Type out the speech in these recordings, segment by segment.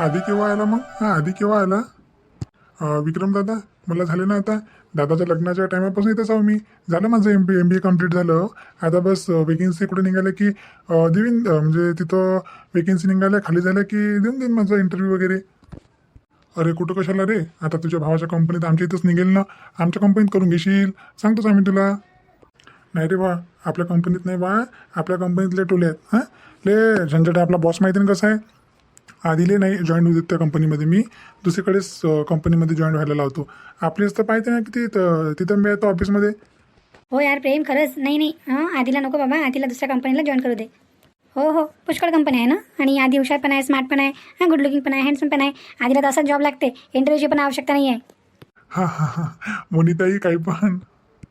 आधी केव्हा आला मग? हा आधी केव्हा आला? विक्रम दादा मला झाले ना आता? दादाच्या लग्नाच्या टायमापासून इथंच आहो मी. झालं माझं M B M B A complete झालं हो. आता बस वेकेन्सी कुठे निघाल्या की अं, देईन म्हणजे तिथं वेकेन्सी निघाल्या खाली झाल्या की देऊन देईन माझा इंटरव्ह्यू वगैरे. अरे कुठं कशाला रे? आता तुझ्या भावाच्या कंपनीत आमच्या इथंच निघेल ना? आमच्या कंपनीत करून घेशील? सांगतोच आम्ही तुला. नाही रे बा आपल्या कंपनीत नाही बा. आपल्या कंपनीतले टोले आहेत हां? ले झंझट आहे. आपला बॉस माहिती ना कसा आहे? आधीले नाही जॉईन होऊ देत त्या कंपनीमध्ये मी दुसरीकडेच कंपनीमध्ये जॉईन व्हायला लावतो. आपलीच तर पाहिजे ना किती त- तिथं मी येतो ऑफिसमध्ये हो यार प्रेम खरंच. नाही नाही. हां आधीला नको बाबा. आधीला दुसऱ्या कंपनीला जॉईन करू दे. हो हो. पुष्कळ कंपनी आहे ना? आणि आधी हुशार पण आहे स्मार्ट पण आहे. हां गुड लुकिंग पण आहे हँडसम पण आहे. आधीला तर असाच जॉब लागते. इंटरव्ह्यूची पण आवश्यकता नाही आहे हा हा हा. मोनिताई काही पण.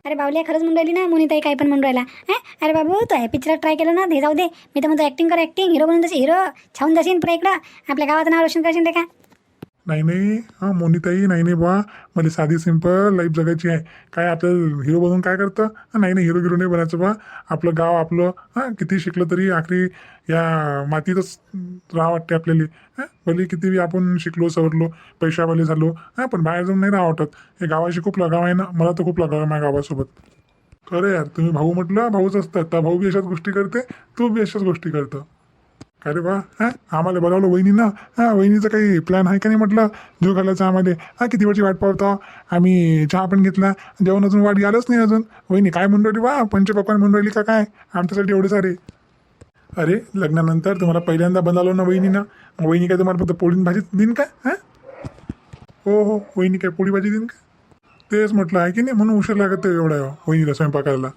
अरे बावल्या खरंच म्हणून राहिली ना मुनीताई काय पण म्हणून राहिला. हा? अरे बाबू तू आहे पिक्चरात ट्राय केलं ना ते जाऊ दे. मी तर म्हणतो ॲक्टिंग कर ॲक्टिंग हिरो बनून तसे हिरो छावून जाशील पुढे इकडं. आपल्या गावाचं नाव रोशन करशील ते का? नाही नाही. हां मोनिताई नाही नाही बा मला साधी सिंपल लाईफ जगायची आहे. काय आपल्याला हिरो बनून काय करतं? नाही नाही हिरो हिरो नाही बनायचं बा आपलं गाव आपलं हां किती शिकलं तरी आखरी या मातीतच राहा वाटते आपल्याला. हां भले किती बी आपण शिकलो सवरलो पैशावाले झालो. हां पण बाहेर जाऊन नाही राहा वाटत. हे गावाशी खूप लगाव आहे ना. मला तर खूप लगाव आहे माझ्या गावासोबत. खरं यार तुम्ही भाऊ म्हटलं भाऊच असतात. तर भाऊ बी अशाच गोष्टी करते तू बी अशाच गोष्टी करतं. अरे वा बा हा? आम्हाला बोलावलं वहिनीनं? हा वहिनीचं काही प्लॅन आहे का नाही म्हटलं? जीव घालायचा आम्हाला. हा किती वेळची वाट पाहतो? आम्ही चहा पण घेतला. जेवण अजून वाट आलंच नाही अजून. वहिनी काय म्हणून राहिली? बा पंचपक्वान म्हणून राहिली का काय? आमच्यासाठी एवढे सारे अरे लग्नानंतर तुम्हाला पहिल्यांदा बनवलं ना वहिनीनं? वहिनी काय तुम्हाला फक्त पोळी भाजी देईन का? हा? हो हो वहिनी काय पोळी भाजी देईन का? तेच म्हटलं आहे की नाही? म्हणून उशीर लागत एवढा वहिनीला स्वयंपाकाला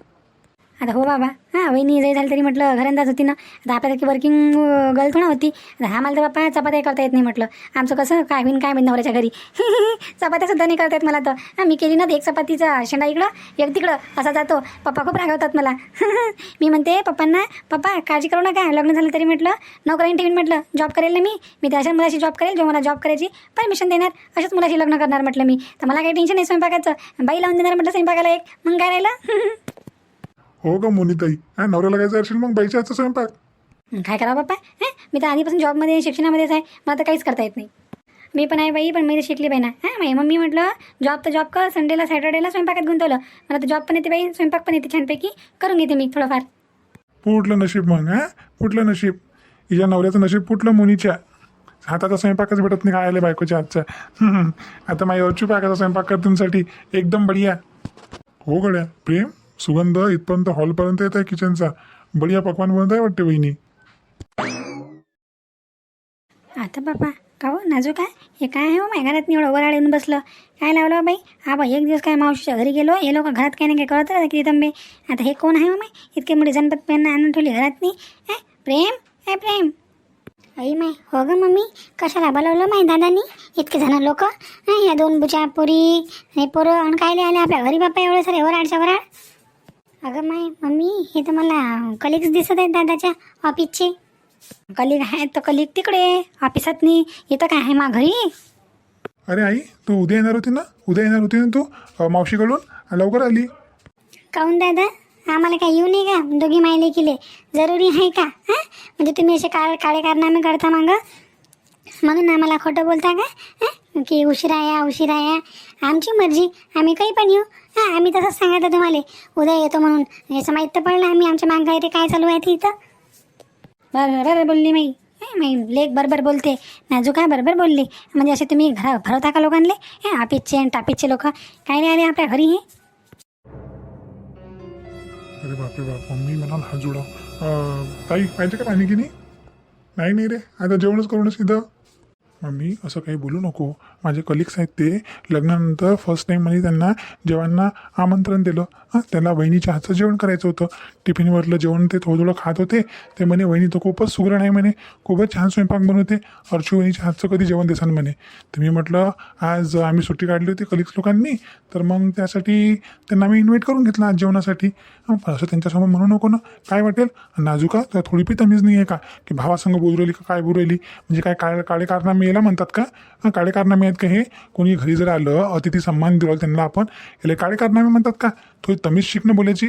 आता हो बाबा. हां वहिनी जरी झाली तरी म्हटलं घरंदाज होती ना. आता आपल्यासारखी वर्किंग गर्ल थोडा होती. आता मला तर बाप्पा चपात्या करता येत नाही म्हटलं. आमचं कसं काय होईन काय माहिती नवऱ्याच्या घरी. चपात्या सुद्धा नाही करता येत मला तर. हां मी केली ना एक चपातीचा शेंडा इकडं एक तिकडं. असा जातो. पप्पा खूप रागवतात मला. मी म्हणते पप्पांना पप्पा काळजी करू नका. लग्न झालं तरी म्हटलं नोकरी ठेवीन म्हटलं जॉब करेल ना मी. मी त्या अशा मुलाशी जॉब करेल. जो मला जॉब करायची परमिशन देणार अशाच मुलाशी लग्न करणार म्हटलं मी. तर मला काही टेन्शन नाही स्वयंपाकाचं. बाई लावून देणार म्हटलं स्वयंपाकाला एक. मग काय राहिलं? हो का मोनिताई. हा नवऱ्याला काय जाशील मग? बाईच्या स्वयंपाक. काय करावं बाप्पा हां? मी तर आधीपासून जॉबमध्ये शिक्षणामध्येच आहे. मला तर काहीच करता येत नाही. मी पण आहे बाई पण मी तर शिकली बाई ना. हां माझी मम्मी म्हटलं जॉब तर जॉब कर संडेला सॅटर्डेला स्वयंपाकात गुंतवलं. मला तर जॉब पण येते बाई स्वयंपाक पण येते छानपैकी. करून घेते मी थोडंफार. फुटलं नशीब मग हा? फुटलं नशीब. हिच्या नवऱ्याचं नशीब फुटलं मुनीच्या. हाताचा स्वयंपाकच भेटत नाही खायला बायकोच्या हातचा. हम्म. आता माझी अर्चू पाकाचा स्वयंपाक कर तुमच्यासाठी एकदम बढिया. हो गड्या प्रेम? सुगंध इथपर्यंत हॉलपर्यंत येत आहे किचनचा. बढिया पकवान बनत आहे वाटते वहिनी. आता बापा का हो? नाजूक काय हे काय आहे हो? माझ्या घरात एवढं वराड येऊन बसलं. काय लावलं बाई? हा बाई एक दिवस काय मावशीच्या घरी गेलो. हे लोक घरात काही नाही काय कळत राहतं किती तंबे आता हे कोण आहे हो माय इतके मोठे जनपद पेन आणून ठेवली घरात नाही ए प्रेम? हे प्रेम? आई माय हो ग मम्मी. कशाला बोलावलं माय दादानी? इतके जण लोक. या दोन बुच्या पुरी हे पोरं आणि काय आले आपल्या घरी बाप्पा एवढे सारे वराडच्या वराड अगं माय मम्मी हे तर मला कलिग्स दिसत आहेत दादाच्या ऑफिसचे कलिग आहेत तर कलिग तिकडे ऑफिसात नाही इथं काय आहे मा घरी? अरे आई तू उद्या येणार होती ना? उद्या येणार होती ना तू? अं, मावशीकडून? लवकर आली. काऊन दादा? आम्हाला काय येऊ नये का? दोघी मायले किले. जरुरी आहे का? हां? म्हणजे तुम्ही असे काळ काळे कारनामे करता मागं? म्हणून आम्हाला खोटं बोलता का? हां? की उशिरा या उशिरा या. आमची मर्जी. आम्ही काही पण येऊ. हां आम्ही तसंच सांगितलं तुम्हाला. उद्या येतो म्हणून. याचं माहीत तर पडलं. आम्ही आमच्या मागं ते काय चालू आहे ते इथं. बरं बोलली माई माई लेख बरोबर बोलते. नाजूक काय बरोबर बोलली. म्हणजे असे तुम्ही घर भरवता का लोकांले? हे आपितचे आणि टापीचे लोक. काय नाही आले आपल्या घरी हे? अरे बापरे बाप मम्मी म्हणाल हा जुडा. ताई पाहिजे का पाणी की नाही नाही नाही रे. आता जेवणच करूनच इथं. मम्मी असं काही बोलू नको. माझे कलिग्स आहेत ते. लग्नानंतर फर्स्ट टाईममध्ये त्यांना जेवणांना आमंत्रण दिलं. हां त्यांना वहिनीच्या हातचं जेवण करायचं होतं. टिफिनवरलं जेवण ते थोडं थोडं खात होते. ते म्हणे वहिनी तर खूपच सुगरण आहे म्हणे. खूपच छान स्वयंपाक बनवते. अर्चू वहिनीच्या हातचं कधी जेवण देसान म्हणे. तर मी म्हटलं आज आम्ही सुट्टी काढली होती कलिग्स लोकांनी. तर मग त्यासाठी त्यांना मी इन्व्हाइट करून घेतलं आज जेवणासाठी. पण असं त्यांच्यासमोर म्हणू नको ना. काय वाटेल? नाजूका तुला थोडी पी तमीज नाही आहे का? की भावासंग बोलू राहिली का? काय बोलू राहिली? म्हणजे काय काळे काळे कारनामे याला म्हणतात का? हं, काळे कारनामे आहेत का हे? कोणी घरी जर आलं अतिथी सन्मान दिला त्यांना आपण याला काळे कारनामे म्हणतात का? थोडी तमीज शिकणं बोलायची.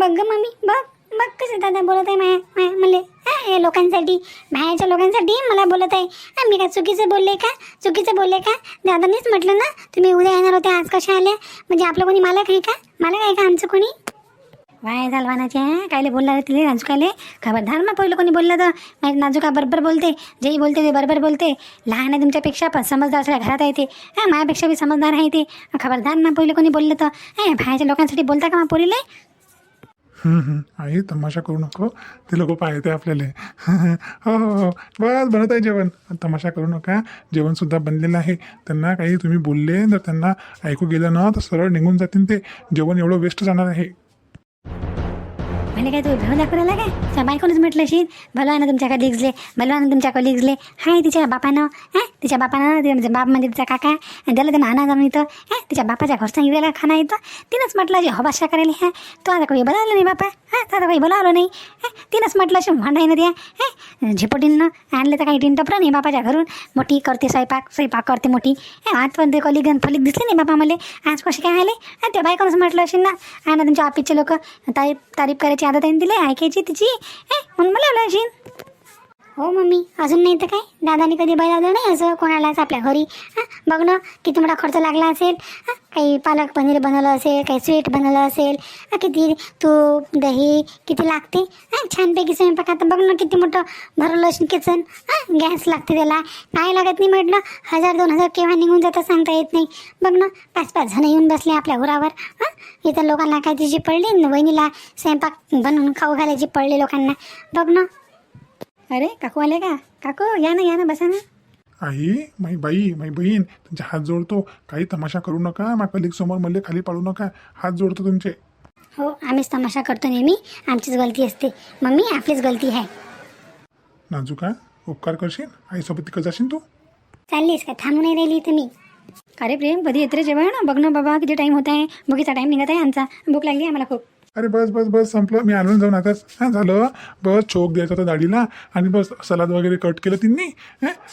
बघ ग मम्मी बघ बघ कसं दादा बोलत आहे माया माया म्हणले हा, हे लोकांसाठी बाहेरच्या लोकांसाठी मला बोलत आहे. मी काय चुकीचं बोलले का? चुकीचं बोलले का? दादानीच म्हटलं ना तुम्ही उद्या येणार होते आज कशा आल्या? म्हणजे आपलं कोणी मालक आहे का? मालक आहे का आमचं कोणी? वाय झालवानाचे आहे कायले बोलला रे तिले नाजुकाले खबरदार ना पहिलं कोणी बोललं तर. माझी नाजुका बरोबर बोलते? जेही बोलते ते बरोबर बोलते. लहान आहे तुमच्यापेक्षा पण समजदार सगळ्या घरात आहे ते. हा माझ्यापेक्षा बी समजदार आहे ते. खबरदार ना पहिलं कोणी बोललं तर. हे बाहेरच्या लोकांसाठी बोलता का मग पोरीले? आई तमाशा करू नको. ते लोक पाहते आपल्याला. हो हो हो. बस बनत आहे जेवण. तमाशा करू नका. जेवणसुद्धा बनलेलं आहे. त्यांना काही तुम्ही बोलले जर त्यांना ऐकू गेलं ना तर सरळ निघून जातील ते. जेवण एवढं वेस्ट जाणार आहे. मला काय तू भेव दाखवला काय? त्या बायकोनच म्हटलं शी भलो आहे ना तुमच्या कलिग्जले भलो आहे ना तुमच्या कलिग्जले हाय तिच्या बापानं. हां तिच्या बापानं तिच्या म्हणजे बाप म्हणजे तिचा काका. आणि त्याला त्यांना आणा जाऊन इथं हां तिच्या बापाच्या घरचा हिवेला खाना येतं तिनंच म्हटलं जे हबाशा करायला ह्या तो आता काही बोलावलं नाही बापा. हां तो आता काही बोलावलं नाही. हां तिनंच म्हटलं अशी भांडा द्या. हां झिपटीनं आणलं तर काही टीन नाही बापाच्या घरून. मोठी करते स्वयंपाक स्वयंपाक करते मोठी. हा आज पण ते कलिग फलिक दिसले नाही बापा मला. आज कसे काय आले? त्या बायकोनंच म्हटलं असेल ना. आणि ना तुमच्या ऑफिसचे लोक तारीफ तारीफ करायची आदत त्यांनी दिले ऐकायची तिची? हे म्हणून मला असेल हो मम्मी. अजून नाही तर काय? दादाने कधी बोलावलं नाही? असं कोणालाच आपल्या घरी. हां बघ ना किती मोठा खर्च लागला असेल. हां काही पालक पनीर बनवलं असेल काही स्वीट बनवलं असेल. हां किती तूप दही किती लागते? हां छानपैकी स्वयंपाक. आता बघ ना किती मोठं भरलं असेल किचन हां गॅस लागते त्याला. काय लागत नाही म्हटलं. हजार दोन हजार केव्हा निघून जातं सांगता येत नाही. बघ ना पाच पाच जण येऊन बसले आपल्या घरावर. हां इथं लोकांना काय तिची पडली वहिनीला स्वयंपाक बनवून खाऊ घालायची पडली लोकांना. बघ ना अरे काकू आले का? काकू या ना या ना बसा ना. आई माई बाई माई बहीण तुमचे हात जोडतो. काही तमाशा करू नका मा कलिक समोर मल्ले खाली पाडू नका. हात जोडतो तुमचे. हो आम्हीच तमाशा करतो नेहमी. आमचीच गलती असते. मम्मी आपलीच गलती आहे. नाजूका उपकार करशील? आईसोबत तिकडे जाशील तू? चाललीस का? थांबून नाही राहिली इथं मी. अरे प्रेम कधी येते रे जेवण बघ ना बाबा किती टाईम होत आहे. भुकीचा टाईम निघत आहे आमचा. भूक लागली आहे मला खूप. अरे बस बस बस संपलं. मी आणून जाऊन आता हां झालं. बस चोक द्यायचा होता दाढीला आणि बस सलाद वगैरे कट केलं तिन्ही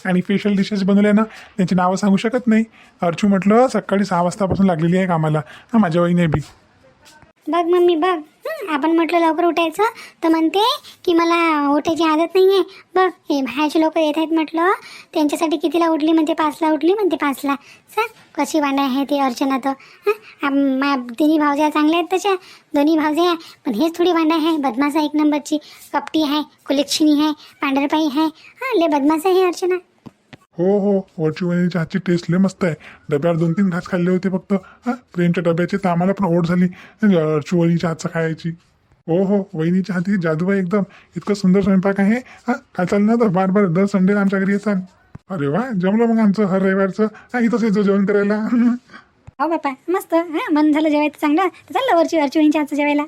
आणि स्पेशल डिशेस बनवल्या ना. त्यांची नावं सांगू शकत नाही. अर्चू म्हटलं सकाळी सहा वाजतापासून लागलेली आहे कामाला. हां माझ्या वहिनी बी. बघ मम्मी बघ. आपण म्हटलं लवकर उठायचं. तर म्हणते की मला उठायची आदत नाही आहे बघ हे बाहेरचे लोक येत आहेत म्हटलं. त्यांच्यासाठी कितीला उठली म्हणते? पाचला उठली म्हणते? पाचला. सर कशी वांडा आहे ते अर्चना तर. हां? आम- तिन्ही भावज्या चांगल्या आहेत तशा? दोन्ही भावज्या. पण हेच थोडी वांडा आहे. बदमाश एक नंबरची. कपटी आहे कुलेक्षिणी आहे पांढरपाई आहे. हां ले बदमाश आहे अर्चना. हो हो. वरची वहिनीच्या हातची टेस्ट लय मस्त आहे. डब्यावर दोन तीन घास खाल्ले होते फक्त. हां प्रेमच्या डब्याचे तर आम्हाला पण ओढ झाली. वरची वहिनीच्या हातचं खायची. हो हो. वहिनीच्या हाती जादू आहे एकदम. इतकं सुंदर स्वयंपाक आहे. हां काय चाल ना तर बार बार. दर संडेला आमच्या घरी येतात अरे वा जमलं मग आमचं हर रविवारचं. हां इथंच येतो जेवण करायला. हो बापा. मस्त. हां मन झालं जेवायचं चांगलं. तर चाललं वरची वरची वहिनीच्या हातचं जेवायला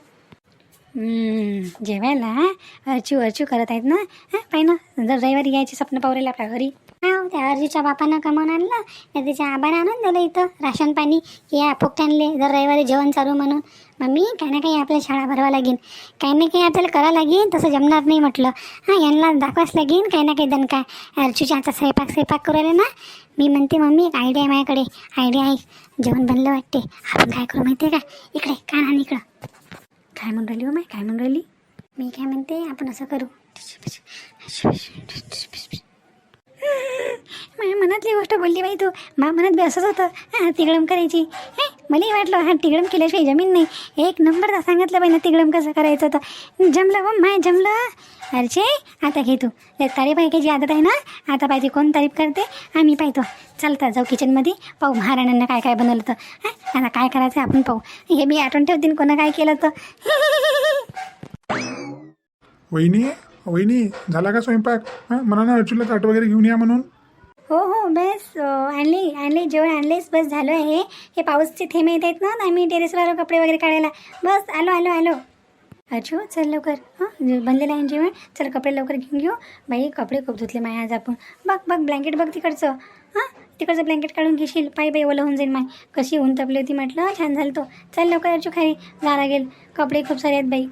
जेवायला? अर्चू अर्चू करत आहेत ना? हां पाय ना. जर रविवारी यायची स्वप्न पावरेला आपल्या घरी. हा त्या अर्जीच्या बापानं कमावून आणलं. त्या त्याच्या आबानं आणून दिलं इथं. राशन पाणी या फुकट आणले जर रविवारी जेवण चालू म्हणून. मम्मी काही ना काही आपल्या शाळा भरवा लागेल काही ना काही आपल्याला करावं लागेल तसं जमणार नाही म्हटलं. हां यांना दाखवाच लागेल काही ना काही दणका. अर्चूच्या हातचा स्वयंपाक स्वयंपाक करू राहिले ना. मी म्हणते मम्मी एक आयडिया आहे माझ्याकडे. आयडिया आहे. जेवण बनलं वाटते. आपण काय करू माहिती आहे का? इकडे कान आणि इकडं. काय म्हणून राहिली हो माय? काय म्हणून राहिली? मी काय म्हणते आपण असं करू. माझ्या मनातली गोष्ट बोलली बाई तू. मा मनात बी असंच होतं. हां तिगडम करायची. हे मलाही वाटलं हा तिगडम केल्याशिवाय जमीन नाही. एक नंबर तर सांगितलं बाई ना तिगडम कसं करायचं तर जमलं हो माय जमलं. अरचे आता घे तू. तारीफ ऐकायची आदत आहे ना आता पाहिजे कोण तारीफ करते आम्ही पाहतो. चालता जाऊ किचनमध्ये पाहू महाराणांना काय काय बनवलं होतं. हां आता काय करायचं आपण पाहू. हे मी आठवण ठेवतील कोणा काय केलं होतं. वहिनी वहिनी झाला का स्वयंपाक? हां म्हणा ना ताट वगैरे घेऊन या म्हणून. हो हो बस अं, आणली आणली जेवण आणलेच बस झालं आहे. हे पाऊसचे थेंब येत आहेत ना तर आम्ही टेरेसवर आलो कपडे वगैरे काढायला. बस आलो आलो आलो. अच्छा चल लवकर हां बनलेलं आहे जेवण चल कपडे लवकर घेऊन घेऊ. बाई कपडे खूप धुतले माय आज आपण. बघ बघ ब्लँकेट बघ तिकडचं. हां तिकडचं ब्लँकेट काढून घेशील. पाय बाई ओलं होऊन जाईल माय. कशी ऊन तपली होती म्हटलं छान झालं तो. चल लवकर अर्चू खाली. जा लागेल. कपडे खूप सारे आहेत बाई.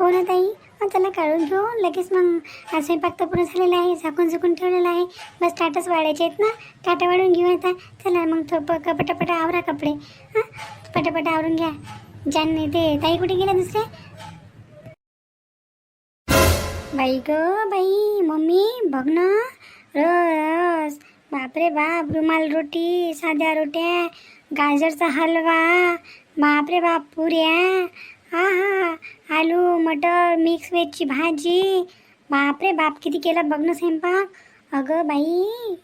हो ना ताई. त्याला काढून घेऊ. लगेच मग स्वयंपाक तर पूर्ण झालेला आहे. झाकून झुकून ठेवलेला आहे. बस टाटच वाढायचे आहेत ना. टाटा वाढून घेऊ आता. चला मग तो प- पटापटा आवरा कपडे. हां पटापटा आवरून घ्या. जान ते. ताई कुठे गेल्या दुसरे बाई ग बाई. मम्मी बघ ना. रस. बापरे बाप. रुमाल रोटी साध्या रोट्या. गाजरचा हलवा. बापरे बाप पुऱ्या. हां हां. आलू मटर मिक्स वेजची भाजी. बापरे बाप किती केला बघ ना स्वयंपाक. अगं बाई.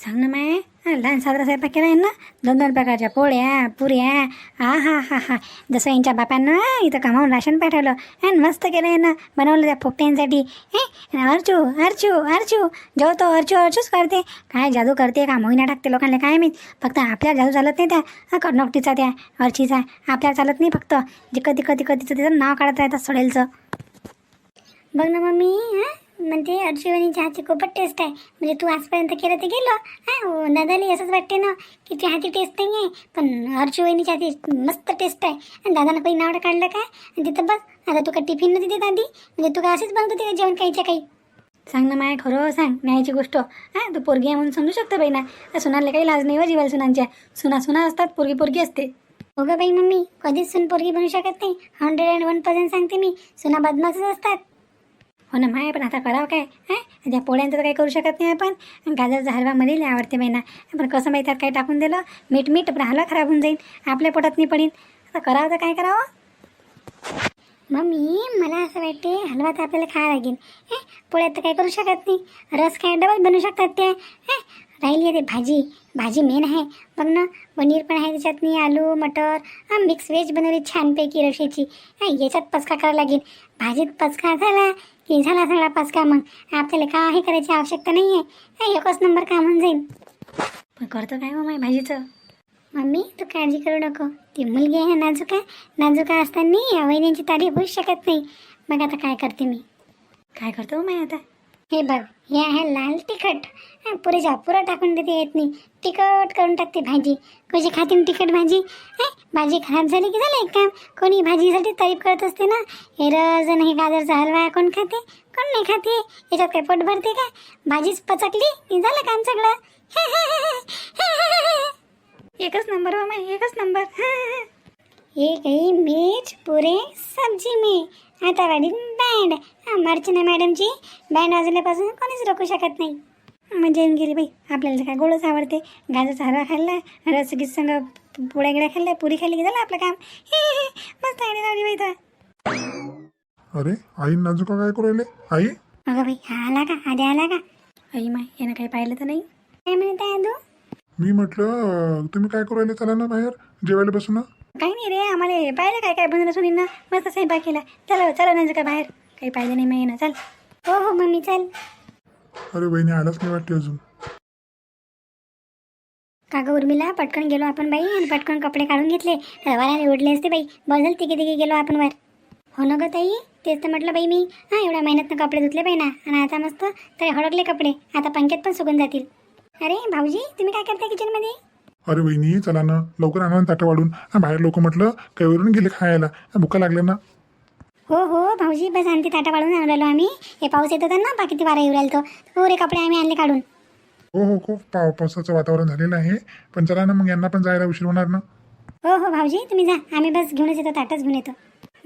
सांग ना माय. लहान साजरा स्वयंपाक केला आहे ना? दोन दोन प्रकारच्या पोळ्या पुऱ्या. हा हा हा हा. जसं यांच्या बापांना इथं कामावून राशन पाठवलं. आणि मस्त केलं आहे ना. बनवलं त्या पोपट्यांसाठी. हे अर्चू अर्चू अर्चू. जेवतो तो अर्चू अर्चूच करते. काय जादू करते का मोहिना टाकते लोकांना काय मी फक्त आपल्या जादू चालत नाही त्या. कडनोकटीचा त्या अर्चीचा. आपल्याला चालत नाही फक्त. जे कधी कधी कधीचं तिचं नाव काढत राहतात सोडेलचं. बघ ना मम्मी हां. म्हणते अर्शिवणीच्या हातची खूपच टेस्ट आहे. म्हणजे तू आजपर्यंत केलं ते गेलं. हां दादाला असंच वाटते ना की ती हाती टेस्ट नाही आहे पण अर्शिवणीच्या हाती मस्त टेस्ट आहे. आणि दादानं काही नाव काढलं काय आणि तिथं बस. आता तू का टिफिन नव्हती देत आधी. म्हणजे तू का असेच बनवत होती का जेवण काहीच्या काही? सांग ना माय खरं सांग न्यायची गोष्ट. हां तू पोरगी आहे म्हणून समजू शकतो बाई ना. सुनाला काही लाज नाही व जीवाला सुनांच्या. सुना सुना असतात पोरगी पोरगी असते. हो गं बाई मम्मी कधीच सून पोरगी बनू शकत नाही. हंड्रेड अँड वन पर्सेंट सांगते मी. सुना बदमाशच असतात. हो ना माय पण आता करावं काय? हां? त्या पोळ्यांचं तर काही करू शकत नाही आपण. गाजरचा हलवा मला लय आवडते महिना पण कसं माहिती काय टाकून दिलं मीठ मीठ पण हलवा खराब होऊन जाईल. आपल्या पोटात नाही पडेल. आता करावं तर काय करावं? मम्मी मला असं वाटते हलवा तर आपल्याला खायला लागेल. हे पोळ्यात तर काही करू शकत नाही. रस काय डबल बनवू शकतात ते? हे राहिली आहे ते भाजी. भाजी मेन आहे. बघ ना पनीर पण आहे त्याच्यात नाही आलू मटर हा मिक्स व्हेज बनवली छानपैकी रशेची. हा याच्यात पचका करावा लागेल. भाजीत पचका झाला की झाला सगळा पचका मग. आपल्याला काही करायची आवश्यकता नाही आहे हा एकच नंबर काम होऊन जाईल. पण करतो काय मग माझ्या भाजीचं? मम्मी तू काळजी करू नको. ती मुलगी आहे नाजुका. नाजुका असताना या वहिन्यांची तारीफ होऊच शकत नाही. मग आता काय करते मी? काय करतो मी आता? हे बघ हे आहे लाल तिखट. हा, पुरेच्या पुरं टाकून देते येत नाही तिखट करून टाकते भाजी. कशी खाते तिखट भाजी? हे भाजी खराब झाली की झालं एक काम? कोणी भाजीसाठी तारीफ करत असते ना? हे रस आणि हे गाजरचा हलवा कोण खाते? कोण नाही खाते? याच्यात काय पोट भरते का? भाजीच पचकली? झालं काम सगळं? एकच नंबर हो एकच नंबर. एक ही मिर्च पुरे सब्जी में। आता वाली बँड। अर्चना मॅडमची बँड वाजवल्यापासून कोणीच रोखू शकत नाही। मजा येऊन गेली बाई। आपल्याला काय गोडच आवडते। गाजरचा हलवा खाल्ला रसगीत संग पोळ्या गिळ्या खाल्ल्या पुरी खाल्ली की झालं आपलं काम? हे हे, मस्त आयडी लावली बाई तर अरे आई नाजुका काय करू राहिले? आई? अगं बाई हा आला का? आधी आला का? आई माय यानं काही पाहिलं तर नाही? काय म्हणत आहे अदू? मी म्हटलं अं, तुम्ही काय करू राहिले? चला ना बाहेर जेवायला बसू ना. काही नाही रे आम्हाला हे पाहिलं काय काय बनवलं सुनीनं मस्त स्वयंपाक केला. चला चला नाही का बाहेर. काही पाहिजे नाही माहिती ना चल. हो हो मम्मी चल. अरे बहिणी आलाच नाही वाटते अजून. काका उर्मिला पटकन गेलो आपण बाई आणि पटकन कपडे काढून घेतले. वाऱ्याने उडले असते बाई. बस झालं तिघे तिघे गेलो आपण वर. हो ना ग ताई? तेच तर म्हटलं बाई मी. हां एवढ्या महिन्यातनं कपडे धुतले बाई ना. आणि आता मस्त तरी हडकले कपडे. आता पंख्यात पण सुकून जातील. अरे भाऊजी तुम्ही काय करता किचनमध्ये अरे बहिणी चला ना. लवकर आणा ना ताटं वाढून. हा, बाहेर लोक म्हटलं कैवरून गेले खायला. हा, भुका लागल्या ना. हो हो भाऊजी बस आणते ताटा काढून आणून राहिलो आम्ही. हे पाऊस येत होता ना बाकी किती वारा येऊ राहिलो तो रे कपडे आम्ही आणले काढून. हो हो खूप पाव पावसाचं वातावरण झालेलं आहे. पण चला ना मग यांना पण जायला उशीर होणार ना. हो हो भाऊजी तुम्ही जा. आम्ही बस घेऊनच येतो ताटच घेऊन येतो.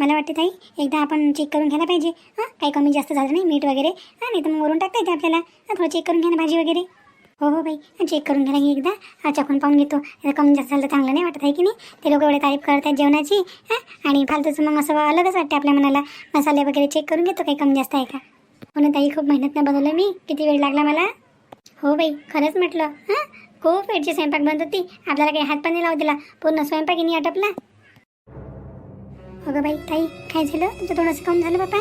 मला वाटते ताई एकदा आपण चेक करून घ्यायला पाहिजे. हां काही कमी जास्त झालं नाही मीठ वगैरे. हां नाही तर मग वरून टाकता येते आपल्याला. हां थोडं चेक करून घ्या ना भाजी वगैरे. हो हो बाई. चेक करून घ्यायला एकदा. हा चकून पाहून घेतो. कमी जास्त झालं तर चांगलं नाही वाटत आहे की नाही? ते लोक एवढे तारीफ करतात जेवणाची हां? आणि फालतूचं मग असं अलगच वाटते आपल्या मनाला. मसाले वगैरे चेक करून घेतो काही कमी जास्त आहे का? हो ना ताई खूप मेहनतनं बनवलं मी. किती वेळ लागला मला? हो बाई खरंच म्हटलं हां? खूप वेळची स्वयंपाक बनत होती. आपल्याला काही हात पण नाही लावू दिला. पूर्ण स्वयंपाकीने आटपला. अगं बाई ताई काय झालं? तुमचं थोडंसं काम झालं बापा?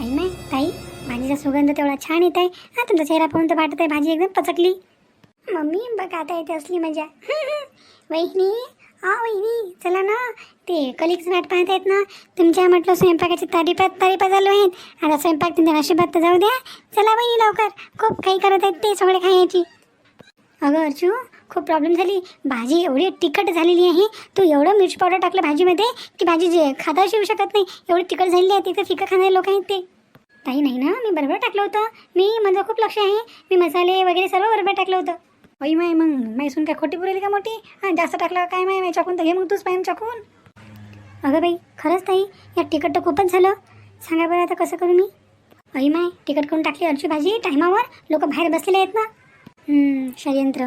नाही ताई? भाजीचा सुगंध तेवढा छान येत आहे हा तुमचा चेहरा पाहून तर वाटत आहे भाजी एकदम पचकली. मम्मी बघ आता येते असली मजा. वहिनी हा वहिनी चला ना. ते कलिक्स वाट पाहत आहेत ना. तुमच्या म्हटलं स्वयंपाकाची तारीफात तारीफा चालू आहेत. आता स्वयंपाक तुमच्या नशिबात तर जाऊ द्या. चला वहिनी लवकर. खूप काही करत आहेत ते सगळे खायची अगं अर्जू खूप प्रॉब्लेम झाली. भाजी एवढी तिखट झालेली आहे. तू एवढं मिर्च पावडर टाकलं भाजीमध्ये की भाजी जे खाता शिवू शकत नाही. एवढी तिखट झालेली आहे तिथं फिकं खाणारे लोक आहेत ते. ताई नाही ना? मी बरोबर टाकलं होतं. मी माझं खूप लक्ष आहे. मी मसाले वगैरे सर्व बरोबर टाकलं होतं. होई माय मग मैसून काय खोटी पुरेली का मोठी? हां जास्त टाकलं काय माय? माय चाकून तर घे मग तूच पाहिजे चाकून. अगं बाई खरंच ताई या तिखट तर खूपच झालं. सांगा बरं आता कसं करू मी? अई माय तिकट करून टाकली अर्ची भाजी. टायमावर लोक बाहेर बसलेले आहेत ना. हम्म, षडयंत्र.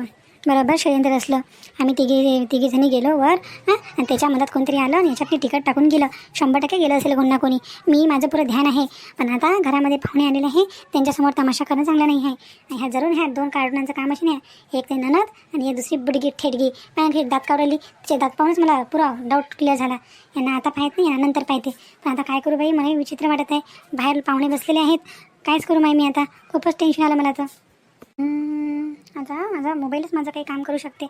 बरोबर षडयंत्र असलं. आम्ही तिघे तिघीजणी गेलो वर हां आणि त्याच्या मधात कोणतरी आलं आणि याच्यात तिकट टाकून गेलं. शंभर टक्के गेलं असेल कोण ना कोणी. मी माझं पुरं ध्यान आहे. पण आता घरामध्ये पाहुणे आलेले आहे. त्यांच्यासमोर तमाशा करणं चांगलं नाही आहे. आणि ह्या जरूर ह्या दोन कार्टुनांचं काम अशी नाही एक ते ननद आणि हे दुसरी बुडगी ठेडगी. पण हे दात काढली तिचे दात पाहूनच मला पुरा डाऊट क्लिअर झाला. यांना आता पाहत नाही यांना नंतर पाहते. पण आता काय करू बाई? मला विचित्र वाटत आहे. बाहेर पाहुणे बसलेले आहेत. कायच करू माई मी आता. खूपच टेन्शन आलं मला तर आता माझा मोबाईलच माझं काही काम करू शकते.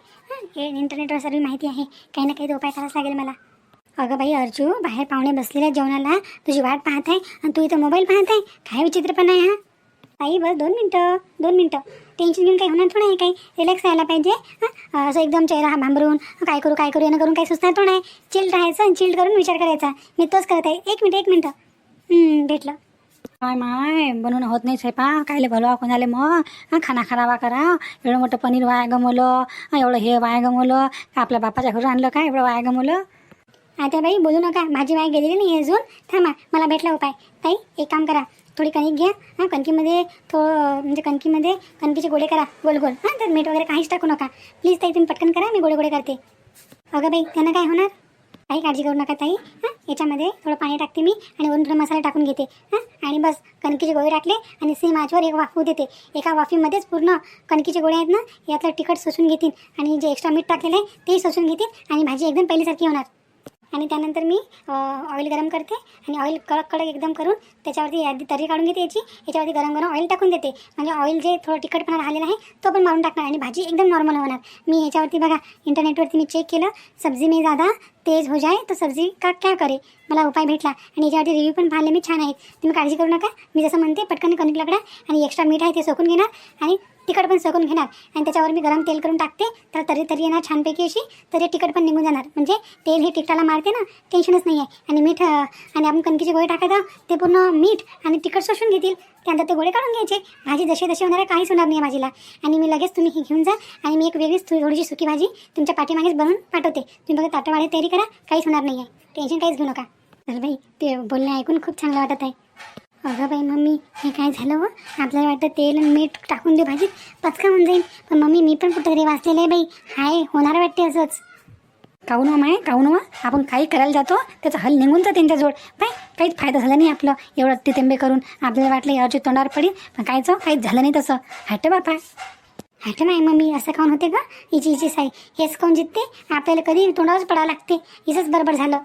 हे इंटरनेटवर सर्व माहिती आहे. काही ना काही तर उपाय करावाच लागेल मला. अगं बाई अर्जू बाहेर पाहुणे बसलेल्या जेवणाला. तुझी वाट पाहत आहे आणि तू इथं मोबाईल पाहत आहे. काय विचित्रपणा आहे हा? ताई बस दोन मिनटं दोन मिनटं. टेन्शन घेऊन काही होणार थोडं आहे काही. रिलॅक्स राहायला पाहिजे हां? असं एकदम चेहरा हा भांबरून काय करू काय करू यानं करून काही सुचणार थोडं आहे. चिल्ड राहायचं आणि चिल्ड करून विचार करायचा. मी तोच करत आहे. एक मिनटं एक मिनटं. भेटलं. माय माय? बनवून होत नाही स्वयंपाक. कायले भलवा कोणाले मग हा खाना खराबा करा. एवढं मोठं पनीर वाया गमवलं. एवढं हे वाया गमवलं. का आपल्या बापाच्या घरून आणलं का? एवढं वाया गमवलं? आता बाई बोलू नका. माझी वाया गेलेली नाही अजून. थांबा मला भेटला उपाय. ताई एक काम करा. थोडी कणिक घ्या. हां कणकीमध्ये थो म्हणजे कणकीमध्ये कणकीचे गोळे करा. गोल गोल. हां तर मीठ वगैरे काहीच टाकू नका. प्लीज ताई तुम्ही पटकन करा. मी गोळे गोळे करते. अगं बाई त्यांना काय होणार? काही काळजी करू नका ताई हां? याच्यामध्ये थोडं पाणी टाकते मी आणि वरून थोडं मसाला टाकून घेते हां? आणि बस कणकीचे गोळे टाकले आणि सेम आजवर एक वाफू देते. एका वाफीमध्येच पूर्ण कणकीचे गोळे आहेत ना यातलं तिखट सोसून घेतील आणि जे एक्स्ट्रा मीठ टाकलेलं आहे तेही सोसून घेतील आणि भाजी एकदम पहिलीसारखी होणार. आणि त्यानंतर मी ऑइल गरम करते आणि ऑइल कडक कडक एकदम करून त्याच्यावरती यादी तरी काढून घेते याची. याच्यावरती गरम गरम ऑइल टाकून देते. म्हणजे ऑइल जे थोडं तिखटपणा राहिलेला आहे तो पण मारून टाकणार आणि भाजी एकदम नॉर्मल होणार. मी याच्यावरती बघा इंटरनेटवरती मी चेक केलं सब्जी मी जादा तेज हो जाए तो सब्जी का क्या करे? मला उपाय भेटला. आणि याच्यावरती रिव्ह्यू पण पाहिले मी छान आहेत. तुम्ही काळजी करू नका. मी जसं म्हणते पटकन कणिक लकडा आणि एक्स्ट्रा मीठ आहे ते सोकून घेणार. आणि तिखट पण सगून घेणार. आणि त्याच्यावर मी गरम तेल करून टाकते. तर तरी तरी येणार छानपैकी अशी तर ते तिखट पण निघून जाणार. म्हणजे तेल हे तिखटाला मारते ना टेन्शनच नाही आहे आणि मीठ आणि आपण कणकीचे गोळे टाकायचं ते पूर्ण मीठ आणि तिखट शोषून घेतील. त्यानंतर ते गोळे काढून घ्यायचे. भाजी जसे तसे होणार आहे काहीच होणार नाही भाजीला. आणि मी लगेच तुम्ही ही घेऊन जा. आणि मी एक वेगळीच थोडीशी सुकी भाजी तुमच्या पाठीमागेच बनवून पाठवते. तुम्ही बघा ताटावाडी तयारी करा काहीच होणार नाही आहे टेन्शन काहीच घेऊ नका. चल बाई ते बोलणे ऐकून खूप चांगलं वाटत आहे. अगं बाई मम्मी हे काय झालं व? आपल्याला वाटतं तेल आणि मीठ टाकून देऊ भाजीत. पचका होऊन जाईल. पण मम्मी मी पण कुठेतरी वाचलेलं आहे बाई. हाय होणार वाटते असंच. काऊन वा माय काऊन वा आपण काही करायला जातो त्याचा हल निघून तर त्यांच्याजवळ पाय काहीच फायदा झाला नाही आपलं. एवढं तितेंबे करून आपल्याला वाटलं यावरची तोंडावर पडेल. पण कायचं काहीच झालं नाही तसं. हट बापा. हट नाही मम्मी असं काऊन होते का हिची हिची साई. हेच काऊन जितते? आपल्याला कधी तोंडावरच पडावं लागते. हिचंच बरोबर झालं.